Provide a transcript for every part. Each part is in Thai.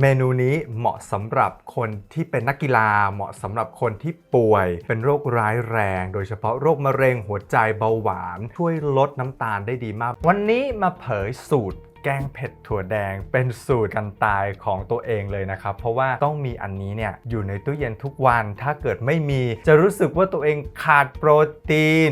เมนูนี้เหมาะสำหรับคนที่เป็นนักกีฬา เหมาะสำหรับคนที่ป่วย เป็นโรคร้ายแรง โดยเฉพาะโรคมะเร็งหัวใจเบาหวาน ช่วยลดน้ำตาลได้ดีมาก วันนี้มาเผยสูตรแกงเผ็ดถั่วแดงเป็นสูตรกันตายของตัวเองเลยนะครับ เพราะว่าต้องมีอันนี้เนี่ยอยู่ในตู้เย็นทุกวัน ถ้าเกิดไม่มีจะรู้สึกว่าตัวเองขาดโปรตีน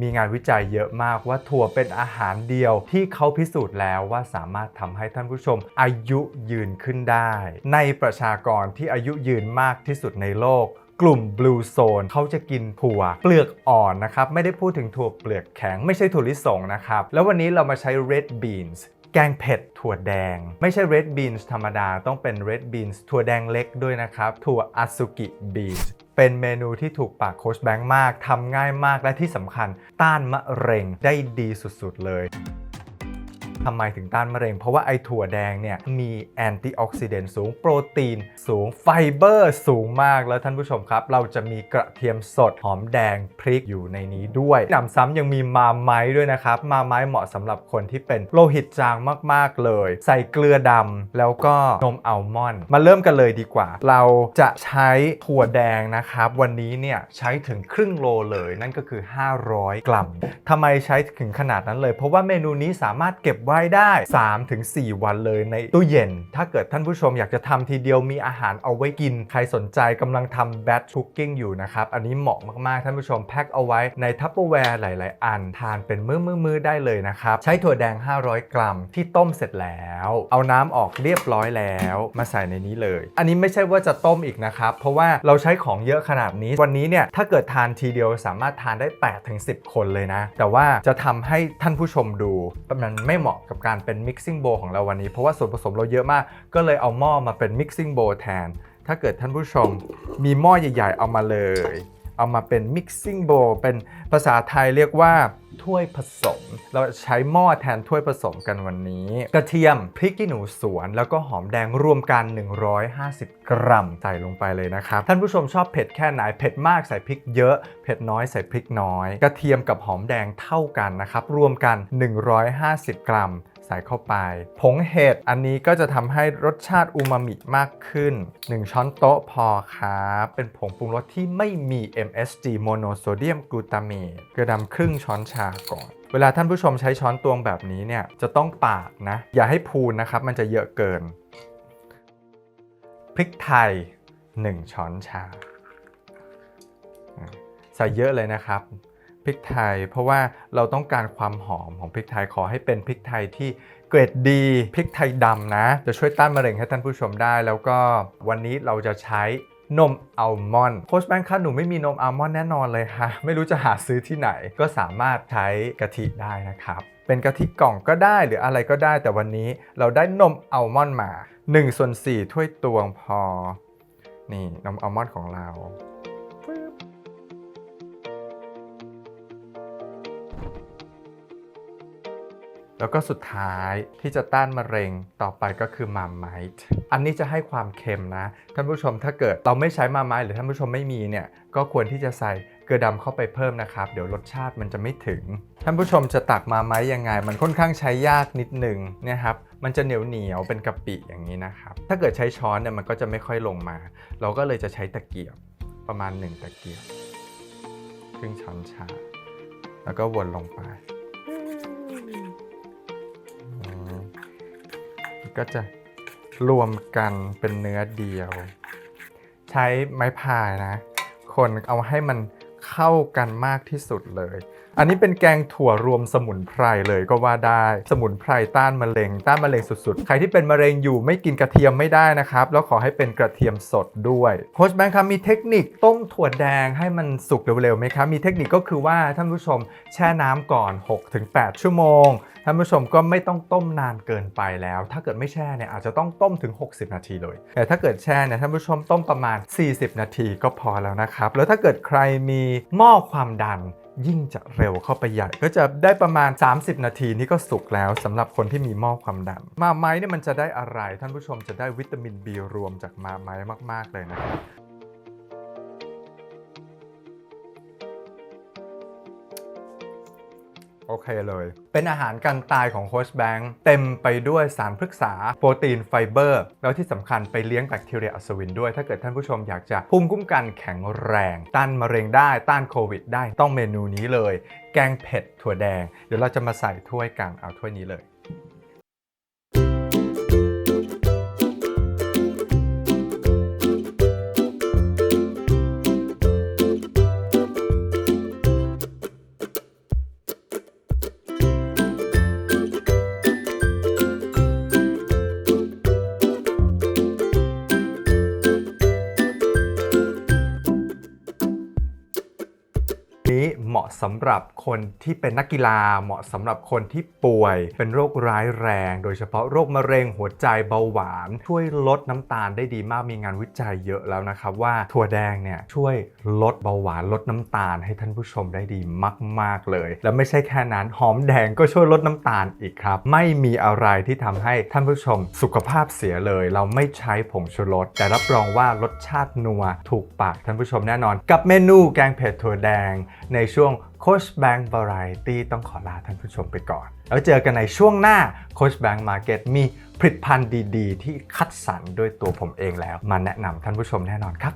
มีงานวิจัยเยอะมากว่าถั่วเป็นอาหารเดียว ที่เขาพิสูจน์แล้วว่าสามารถทำให้ท่านผู้ชมอายุยืนขึ้นได้ ในประชากรที่อายุยืนมากที่สุดในโลกกลุ่ม Blue Zone เขาจะกินถั่วเปลือกอ่อนนะครับ ไม่ได้พูดถึงถั่วเปลือกแข็งไม่ใช่ถั่วลิสงนะครับ แล้ววันนี้เรามาใช้ red beans แกงเผ็ดถั่วแดง ไม่ใช่ red beans ธรรมดาต้องเป็น red beans ถั่วแดงเล็กด้วยนะครับ ถั่วอาซุกิ beans เป็นเมนูที่ถูกปากโค้ชแบงค์มากทำง่ายมากและที่สำคัญต้านมะเร็งได้ดีสุดๆเลย ทำไมถึงต้านมะเร็ง เพราะว่าไอถั่วแดงเนี่ยมีแอนตี้ออกซิเดนต์สูง โปรตีน สูงไฟเบอร์สูงมากแล้วท่านผู้ชมครับ เราจะมีกระเทียมสด หอมแดงพริกอยู่ในนี้ด้วยหนำซ้ำยังมีมาไม้ด้วยนะครับ มาไม้เหมาะสำหรับคนที่เป็นโลหิตจางมากๆเลย ใส่เกลือดำแล้วก็นมอัลมอนด์มาเริ่มกันเลยดีกว่า เราจะใช้ถั่วแดงนะครับ วันนี้เนี่ยใช้ถึงครึ่งโลเลยนั่นก็คือ 500 กรัมทำไมใช้ถึงขนาดนั้นเลย เพราะว่าเมนูนี้สามารถเก็บไว้ได้ 3-4 วันเลยในตู้เย็น ถ้าเกิดท่านผู้ชมอยากจะทำทีเดียวมีอาหารเอาไว้กิน ใครสนใจกำลังทำแบทคุกกิ้งอยู่นะครับ อันนี้เหมาะมากๆ ท่านผู้ชมแพ็คเอาไว้ในทัพเปอร์แวร์หลาย ๆ อัน ทานเป็นมื้อมือมือได้เลยนะครับ ใช้ถั่วแดง 500 กรัมที่ต้มเสร็จแล้ว เอาน้ำออกเรียบร้อยแล้ว มาใส่ในนี้เลย อันนี้ไม่ใช่ว่าจะต้มอีกนะครับเพราะว่าเราใช้ของเยอะขนาดนี้ วันนี้เนี่ยถ้าเกิดทานทีเดียวสามารถทานได้8-10 คนเลยนะ แต่ว่าจะทำให้ท่านผู้ชมดูมันไม่เหมาะกับการเป็น mixing bowl ของเราวันนี้ เพราะว่าส่วนผสมเราเยอะมาก ก็เลยเอาหม้อมาเป็น mixing bowl แทน ถ้าเกิดท่านผู้ชมมีหม้อใหญ่ ๆ เอามาเลย เอามาเป็น mixing bowl เป็นภาษาไทยเรียกว่าถ้วยผสม เราใช้หม้อแทนถ้วยผสมกันวันนี้ กระเทียมพริกขี้หนูสวน แล้วก็หอมแดงรวมกัน 150 กรัมใส่ลงไปเลยนะครับ ท่านผู้ชมชอบเผ็ดแค่ไหน เผ็ดมากใส่พริกเยอะ เผ็ดน้อยใส่พริกน้อย กระเทียมกับหอมแดงเท่ากันนะครับ รวมกัน 150 กรัม ใส่เข้าไป ผงเห็ดอันนี้ก็จะทำให้รสชาติอูมามิมากขึ้น 1 ช้อนโต๊ะพอครับเป็นผงปรุงรสที่ไม่มี MSG monosodium glutamate เกลือดำครึ่งช้อนชาก่อนเวลาท่านผู้ชมใช้ช้อนตวงแบบนี้เนี่ยจะต้องปาดนะ อย่าให้พูนนะครับ มันจะเยอะเกิน พริกไทย 1 ช้อนชา ใส่เยอะเลยนะครับ พริกไทย เพราะว่าเราต้องการความหอมของพริกไทยขอให้เป็นพริกไทยที่เกรดดีพริกไทยดำนะ จะช่วยต้านมะเร็งให้ท่านผู้ชมได้ แล้วก็วันนี้เราจะใช้นมอัลมอนด์โค้ชแบงค์คะหนูไม่มีนมอัลมอนด์แน่นอนเลยค่ะ ไม่รู้จะหาซื้อที่ไหน ก็สามารถใช้กะทิได้นะครับ เป็นกะทิกล่องก็ได้หรืออะไรก็ได้ แต่วันนี้เราได้นมอัลมอนด์มา1ส่วน4ถ้วยตวงพอ นี่นมอัลมอนด์ของเรา แล้วก็สุดท้ายที่จะต้านมะเร็งต่อไปก็คือมาไมต์อันนี้จะให้ความเค็มนะ ท่านผู้ชมถ้าเกิดเราไม่ใช้มาไมต์หรือท่านผู้ชมไม่มีเนี่ยก็ควรที่จะใส่เกลือดำเข้าไปเพิ่มนะครับ เดี๋ยวรสชาติมันจะไม่ถึง ท่านผู้ชมจะตักมาไมต์ยังไง มันค่อนข้างใช้ยากนิดหนึ่งเนี่ยครับมันจะเหนียวเหนียวเป็นกะปิอย่างนี้นะครับ ถ้าเกิดใช้ช้อนเนี่ยมันก็จะไม่ค่อยลงมา เราก็เลยจะใช้ตะเกียบประมาณ 1 ตะเกียบครึ่งช้อนชา แล้วก็วนลงไป ก็จะรวมกันเป็นเนื้อเดียว ใช้ไม้พายนะ คนเอาให้มันเข้ากันมากที่สุดเลย อันนี้เป็นแกงถั่วรวมสมุนไพรเลยก็ว่าได้ สมุนไพรต้านมะเร็ง ต้านมะเร็งสุดๆ ใครที่เป็นมะเร็งอยู่ไม่กินกระเทียมไม่ได้นะครับ แล้วขอให้เป็นกระเทียมสดด้วยโค้ชแบงค์ครับมีเทคนิคต้มถั่วแดงให้มันสุกเร็วๆไหมครับมีเทคนิคก็คือว่าท่านผู้ชมแช่น้ำก่อน 6-8 ชั่วโมงท่านผู้ชมก็ไม่ต้องต้มนานเกินไปแล้ว ถ้าเกิดไม่แช่เนี่ยอาจจะต้องต้มถึง 60 นาทีเลย แต่ถ้าเกิดแช่เนี่ยท่านผู้ชมต้มประมาณ 40 นาทีก็พอแล้วนะครับ แล้วถ้าเกิดใครมีหม้อความดัน ยิ่งจะเร็วเข้าไปใหญ่ ก็จะได้ประมาณ 30 นาทีนี่ก็สุกแล้วสำหรับคนที่มีหม้อความดันมาไม้เนี่ยมันจะได้อะไร ท่านผู้ชมจะได้วิตามิน B รวมจากมาไม้มาก ๆ เลยนะครับ โอเคเลย เป็นอาหารกันตายของโคชแบงค์เต็มไปด้วยสารพฤกษา โปรตีนไฟเบอร์ แล้วที่สำคัญไปเลี้ยงแบคทีเรียอัศวินด้วย ถ้าเกิดท่านผู้ชมอยากจะภูมิคุ้มกันแข็งแรง ต้านมะเร็งได้ต้านโควิดได้ต้องเมนูนี้เลย แกงเผ็ดถั่วแดง เดี๋ยวเราจะมาใส่ถ้วยกันเอาถ้วยนี้เลย นี้เหมาะสำหรับคนที่เป็นนักกีฬาเหมาะสำหรับคนที่ป่วย เป็นโรคร้ายแรง โดยเฉพาะโรคมะเร็งหัวใจเบาหวาน ช่วยลดน้ำตาลได้ดีมากมีงานวิจัยเยอะแล้วนะครับว่าถั่วแดงเนี่ยช่วยลดเบาหวานลดน้ำตาลให้ท่านผู้ชมได้ดีมาก ๆเลย แล้วไม่ใช่แค่นั้นหอมแดงก็ช่วยลดน้ำตาลอีกครับ ไม่มีอะไรที่ทำให้ท่านผู้ชมสุขภาพเสียเลย เราไม่ใช้ผงชูรสแต่รับรองว่ารสชาตินัวถูกปากท่านผู้ชมแน่นอน กับเมนูแกงเผ็ดถั่วแดงในช่วง โคชแบงค์บรายตี้ต้องขอลาท่านผู้ชมไปก่อน แล้วเจอกันในช่วงหน้าโคชแบงค์มาร์เก็ตมีผลิตภัณฑ์ดี ๆ ที่คัดสรรด้วยตัวผมเองแล้ว มาแนะนำท่านผู้ชมแน่นอนครับ